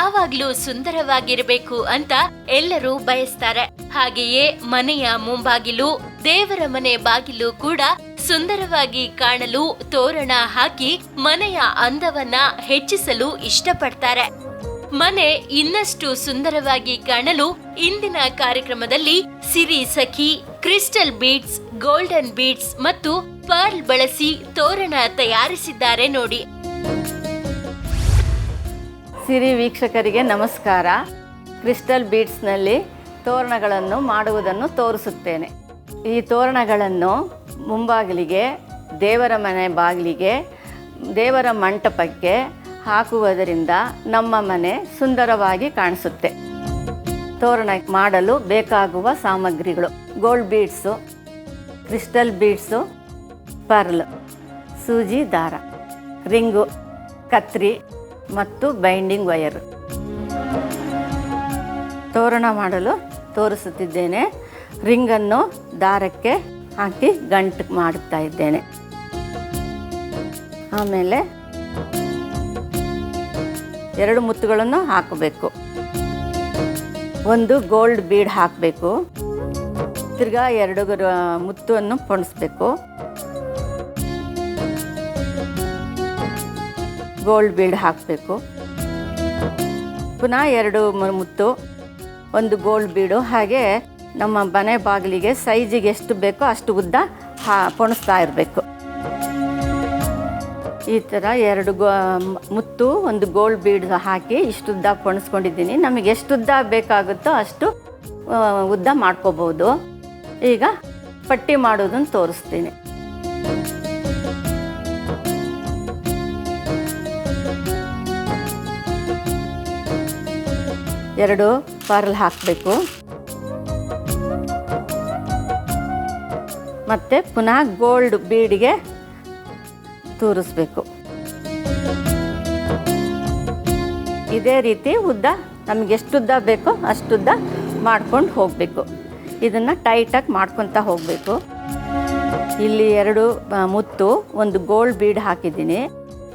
ಯಾವಾಗ್ಲೂ ಸುಂದರವಾಗಿರಬೇಕು ಅಂತ ಎಲ್ಲರೂ ಬಯಸ್ತಾರೆ. ಹಾಗೆಯೇ ಮನೆಯ ಮುಂಬಾಗಿಲು, ದೇವರ ಮನೆ ಬಾಗಿಲು ಕೂಡ ಸುಂದರವಾಗಿ ಕಾಣಲು ತೋರಣ ಹಾಕಿ ಮನೆಯ ಅಂದವನ್ನ ಹೆಚ್ಚಿಸಲು ಇಷ್ಟಪಡ್ತಾರೆ. ಮನೆ ಇನ್ನಷ್ಟು ಸುಂದರವಾಗಿ ಕಾಣಲು ಇಂದಿನ ಕಾರ್ಯಕ್ರಮದಲ್ಲಿ Siri Sakhi, crystal beads golden beads ಮತ್ತು ಪರ್ಲ್ ಬಳಸಿ ತೋರಣ ತಯಾರಿಸಿದ್ದಾರೆ ನೋಡಿ. ಸಿರಿ ವೀಕ್ಷಕರಿಗೆ ನಮಸ್ಕಾರ. ಕ್ರಿಸ್ಟಲ್ ಬೀಡ್ಸ್ನಲ್ಲಿ ತೋರಣಗಳನ್ನು ಮಾಡುವುದನ್ನು ತೋರಿಸುತ್ತೇನೆ. ಈ ತೋರಣಗಳನ್ನು ಮುಂಬಾಗಿಲಿಗೆ, ದೇವರ ಮನೆ ಬಾಗಿಲಿಗೆ, ದೇವರ ಮಂಟಪಕ್ಕೆ ಹಾಕುವುದರಿಂದ ನಮ್ಮ ಮನೆ ಸುಂದರವಾಗಿ ಕಾಣಿಸುತ್ತೆ. ತೋರಣ ಮಾಡಲು ಬೇಕಾಗುವ ಸಾಮಗ್ರಿಗಳು gold beads crystal beads pearl, ಸೂಜಿ ದಾರ, ರಿಂಗು, ಕತ್ರಿ ಮತ್ತು ಬೈಂಡಿಂಗ್ ವಯರ್ ತೋರಣ ಮಾಡಲು ತೋರಿಸುತ್ತಿದ್ದೇನೆ. ರಿಂಗನ್ನು ದಾರಕ್ಕೆ ಹಾಕಿ ಗಂಟು ಮಾಡುತ್ತಾ ಇದ್ದೇನೆ. ಆಮೇಲೆ ಎರಡು ಮುತ್ತುಗಳನ್ನು ಹಾಕಬೇಕು. ಒಂದು ಗೋಲ್ಡ್ ಬೀಡ್ ಹಾಕಬೇಕು. ತಿರ್ಗಾ ಎರಡು ಮುತ್ತನ್ನು ಪೊಣಿಸ್ಬೇಕು. ಗೋಲ್ಡ್ ಬೀಡ್ ಹಾಕಬೇಕು. ಪುನಃ ಎರಡು ಮುತ್ತು, ಒಂದು ಗೋಲ್ಡ್ ಬೀಡು ಹಾಗೆ ನಮ್ಮ ಮನೆ ಬಾಗಿಲಿಗೆ ಸೈಜಿಗೆ ಎಷ್ಟು ಬೇಕೋ ಅಷ್ಟು ಉದ್ದ ಹಾ, ಪೊಣಿಸ್ತಾ ಇರಬೇಕು. ಈ ಥರ ಎರಡು ಗೋ, ಮುತ್ತು, ಒಂದು ಗೋಲ್ಡ್ ಬೀಡ್ ಹಾಕಿ ಇಷ್ಟು ಉದ್ದ ಪೊಣಿಸ್ಕೊಂಡಿದ್ದೀನಿ. ನಮಗೆ ಎಷ್ಟು ಉದ್ದ ಬೇಕಾಗುತ್ತೋ ಅಷ್ಟು ಉದ್ದ ಮಾಡ್ಕೋಬೋದು. ಈಗ ಪಟ್ಟಿ ಮಾಡೋದನ್ನು ತೋರಿಸ್ತೀನಿ. ಎರಡು ಪರ್ಲ್ ಹಾಕಬೇಕು. ಮತ್ತು ಪುನಃ ಗೋಲ್ಡ್ ಬೀಡಿಗೆ ತೂರಿಸ್ಬೇಕು. ಇದೇ ರೀತಿ ಉದ್ದ ನಮಗೆ ಎಷ್ಟು ಉದ್ದ ಬೇಕೋ ಅಷ್ಟುದ್ದ ಮಾಡ್ಕೊಂಡು ಹೋಗಬೇಕು. ಇದನ್ನು ಟೈಟಾಗಿ ಮಾಡ್ಕೊತಾ ಹೋಗಬೇಕು. ಇಲ್ಲಿ ಎರಡು ಮುತ್ತು, ಒಂದು ಗೋಲ್ಡ್ ಬೀಡ್ ಹಾಕಿದ್ದೀನಿ.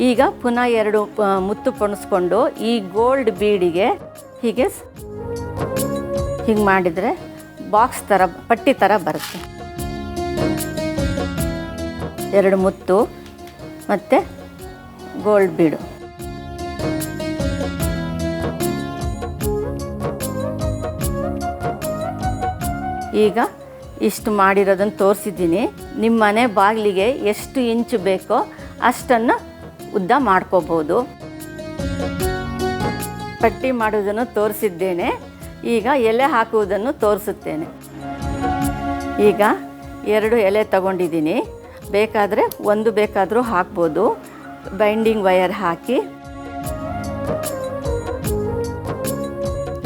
ಈಗ ಪುನಃ ಎರಡು ಮುತ್ತು ಪೊಣಿಸ್ಕೊಂಡು ಈ ಗೋಲ್ಡ್ ಬೀಡಿಗೆ ಹೀಗೆ ಹೀಗೆ ಮಾಡಿದರೆ ಬಾಕ್ಸ್ ಥರ ಪಟ್ಟಿ ಥರ ಬರುತ್ತೆ. ಎರಡು ಮುತ್ತು ಮತ್ತು ಗೋಲ್ಡ್ ಬೀಡು ಈಗ ಇಷ್ಟು ಮಾಡಿರೋದನ್ನು ತೋರಿಸಿದ್ದೀನಿ. ನಿಮ್ಮ ಮನೆ ಬಾಗಿಲಿಗೆ ಎಷ್ಟು ಇಂಚು ಬೇಕೋ ಅಷ್ಟನ್ನು ಉದ್ದ ಮಾಡ್ಕೋಬೋದು. ಪಟ್ಟಿ ಮಾಡುವುದನ್ನು ತೋರಿಸಿದ್ದೇನೆ. ಈಗ ಎಲೆ ಹಾಕುವುದನ್ನು ತೋರಿಸುತ್ತೇನೆ. ಈಗ ಎರಡು ಎಲೆ ತಗೊಂಡಿದ್ದೀನಿ. ಬೇಕಾದರೆ ಒಂದು ಬೇಕಾದರೂ ಹಾಕ್ಬೋದು. ಬೈಂಡಿಂಗ್ ವಯರ್ ಹಾಕಿ.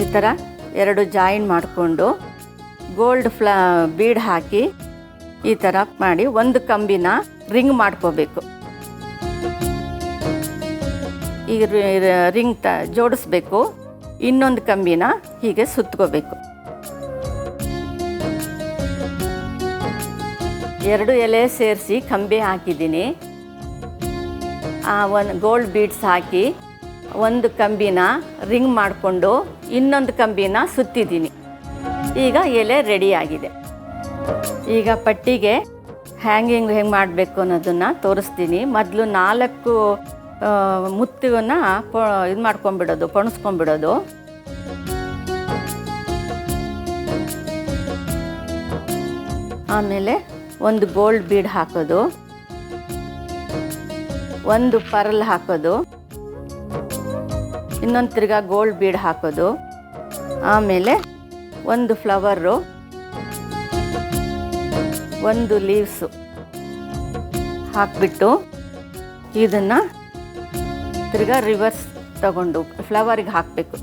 ಈ ಥರ ಎರಡು ಜಾಯಿನ್ ಮಾಡಿಕೊಂಡು ಗೋಲ್ಡ್ ಫ್ಲಾ, ಬೀಡ್ ಹಾಕಿ ಈ ಥರ ಮಾಡಿ ಒಂದು ಕಂಬಿನ ರಿಂಗ್ ಮಾಡ್ಕೋಬೇಕು. ಈಗ ರಿಂಗ್ ತ ಜೋಡಿಸ್ಬೇಕು. ಇನ್ನೊಂದು ಕಂಬಿನ ಹೀಗೆ ಸುತ್ಕೋಬೇಕು. ಎರಡು ಎಲೆ ಸೇರಿಸಿ ಕಂಬಿ ಹಾಕಿದ್ದೀನಿ. ಒಂದು ಗೋಲ್ಡ್ ಬೀಡ್ಸ್ ಹಾಕಿ ಒಂದು ಕಂಬಿನ ರಿಂಗ್ ಮಾಡಿಕೊಂಡು ಇನ್ನೊಂದು ಕಂಬಿನ ಸುತ್ತಿದ್ದೀನಿ. ಈಗ ಎಲೆ ರೆಡಿಯಾಗಿದೆ ಈಗ ಪಟ್ಟಿಗೆ ಹ್ಯಾಂಗಿಂಗ್ ಹೆಂಗೆ ಮಾಡಬೇಕು ಅನ್ನೋದನ್ನು ತೋರಿಸ್ತೀನಿ. ಮೊದಲು ನಾಲ್ಕು ಪ ಪೊ, ಇದು ಮಾಡ್ಕೊಂಬಿಡೋದು, ಪಣಿಸ್ಕೊಂಬಿಡೋದು. ಆಮೇಲೆ ಒಂದು ಗೋಲ್ಡ್ ಬೀಡ್ ಹಾಕೋದು. ಒಂದು ಪರ್ಲ್ ಹಾಕೋದು. ಇನ್ನೊಂದು ತಿರ್ಗಾ ಗೋಲ್ಡ್ ಬೀಡ್ ಹಾಕೋದು. ಆಮೇಲೆ ಒಂದು ಫ್ಲವರು. ಒಂದು ಲೀವ್ಸು ಹಾಕ್ಬಿಟ್ಟು ಇದನ್ನು ತಿರ್ಗಾ ರಿವರ್ಸ್ ತಗೊಂಡು ಫ್ಲವರಿಗೆ ಹಾಕಬೇಕು.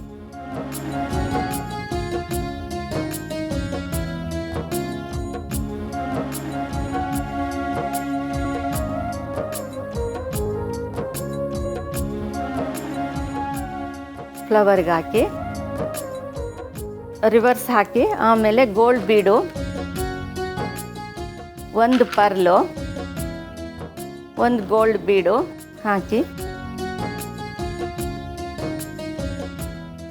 ಫ್ಲವರ್ಗೆ ಹಾಕಿ ರಿವರ್ಸ್ ಹಾಕಿ, ಆಮೇಲೆ ಗೋಲ್ಡ್ ಬೀಡು ಒಂದು ಪರ್ಲು, ಒಂದು ಗೋಲ್ಡ್ ಬೀಡು ಹಾಕಿ.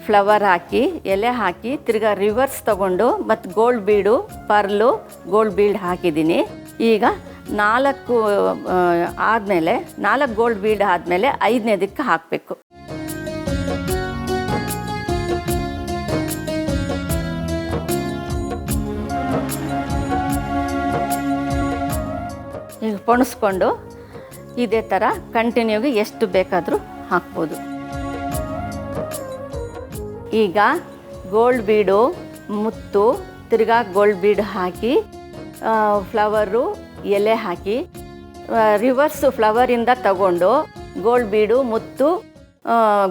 ಫ್ಲವರ್ ಹಾಕಿ, ಎಲೆ ಹಾಕಿ, ತಿರ್ಗಾ ರಿವರ್ಸ್ ತಗೊಂಡು ಮತ್ತು gold bead pearl gold bead ಹಾಕಿದ್ದೀನಿ. ಈಗ ನಾಲ್ಕು ಆದಮೇಲೆ, ನಾಲ್ಕು ಗೋಲ್ಡ್ ಬೀಡ್ ಆದಮೇಲೆ ಐದನೇದಕ್ಕೆ ಹಾಕಬೇಕು. ಈಗ ಪೊಣಿಸ್ಕೊಂಡು ಇದೇ ಥರ ಕಂಟಿನ್ಯೂಗೆ ಎಷ್ಟು ಬೇಕಾದರೂ ಹಾಕ್ಬೋದು. ಈಗ ಗೋಲ್ಡ್ ಬೀಡು ಮುತ್ತು, ತಿರ್ಗಾ ಗೋಲ್ಡ್ ಬೀಡ್ ಹಾಕಿ ಫ್ಲವರು ಎಲೆ ಹಾಕಿ ರಿವರ್ಸು ಫ್ಲವರಿಂದ ತಗೊಂಡು ಗೋಲ್ಡ್ ಬೀಡು ಮುತ್ತು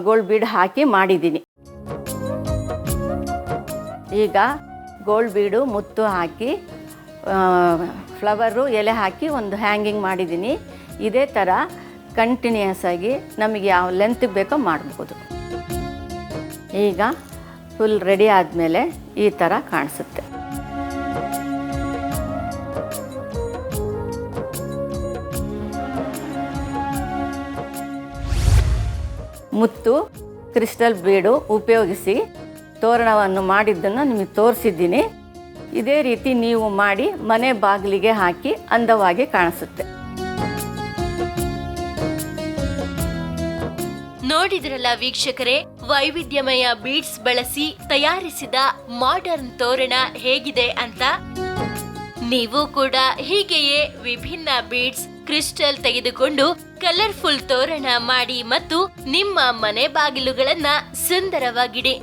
ಗೋಲ್ಡ್ ಬೀಡ್ ಹಾಕಿ ಮಾಡಿದ್ದೀನಿ ಈಗ ಗೋಲ್ಡ್ ಬೀಡು ಮುತ್ತು ಹಾಕಿ ಫ್ಲವರು ಎಲೆ ಹಾಕಿ ಒಂದು ಹ್ಯಾಂಗಿಂಗ್ ಮಾಡಿದ್ದೀನಿ ಇದೇ ಥರ ಕಂಟಿನ್ಯೂಸ್ ಆಗಿ ನಮಗೆ ಯಾವ ಲೆಂತ್ಗೆ ಬೇಕೋ ಮಾಡ್ಬೋದು. ಈಗ ಫುಲ್ ರೆಡಿ ಆದಮೇಲೆ ಈ ಥರ ಕಾಣಿಸುತ್ತೆ. ಮುತ್ತು ಕ್ರಿಸ್ಟಲ್ ಬೀಡು ಉಪಯೋಗಿಸಿ ತೋರಣವನ್ನು ಮಾಡಿದ್ದನ್ನು ನಿಮಗೆ ತೋರಿಸಿದ್ದೀನಿ. ಇದೇ ರೀತಿ ನೀವು ಮಾಡಿ ಮನೆ ಬಾಗಿಲಿಗೆ ಹಾಕಿ ಅಂದವಾಗಿ ಕಾಣಿಸುತ್ತೆ. ನೋಡಿದ್ರಲ್ಲ ವೀಕ್ಷಕರೇ ವೈವಿಧ್ಯಮಯ ಬೀಡ್ಸ್ ಬಳಸಿ ತಯಾರಿಸಿದ ಮಾಡರ್ನ್ ತೋರಣ ಹೇಗಿದೆ ಅಂತ? ನೀವು ಕೂಡ ಹೀಗೆಯೇ ವಿಭಿನ್ನ ಬೀಡ್ಸ್ ಕ್ರಿಸ್ಟಲ್ ತೆಗೆದುಕೊಂಡು ಕಲರ್ಫುಲ್ ತೋರಣ ಮಾಡಿ ಮತ್ತು ನಿಮ್ಮ ಮನೆ ಬಾಗಿಲುಗಳನ್ನ ಸುಂದರವಾಗಿಡಿ.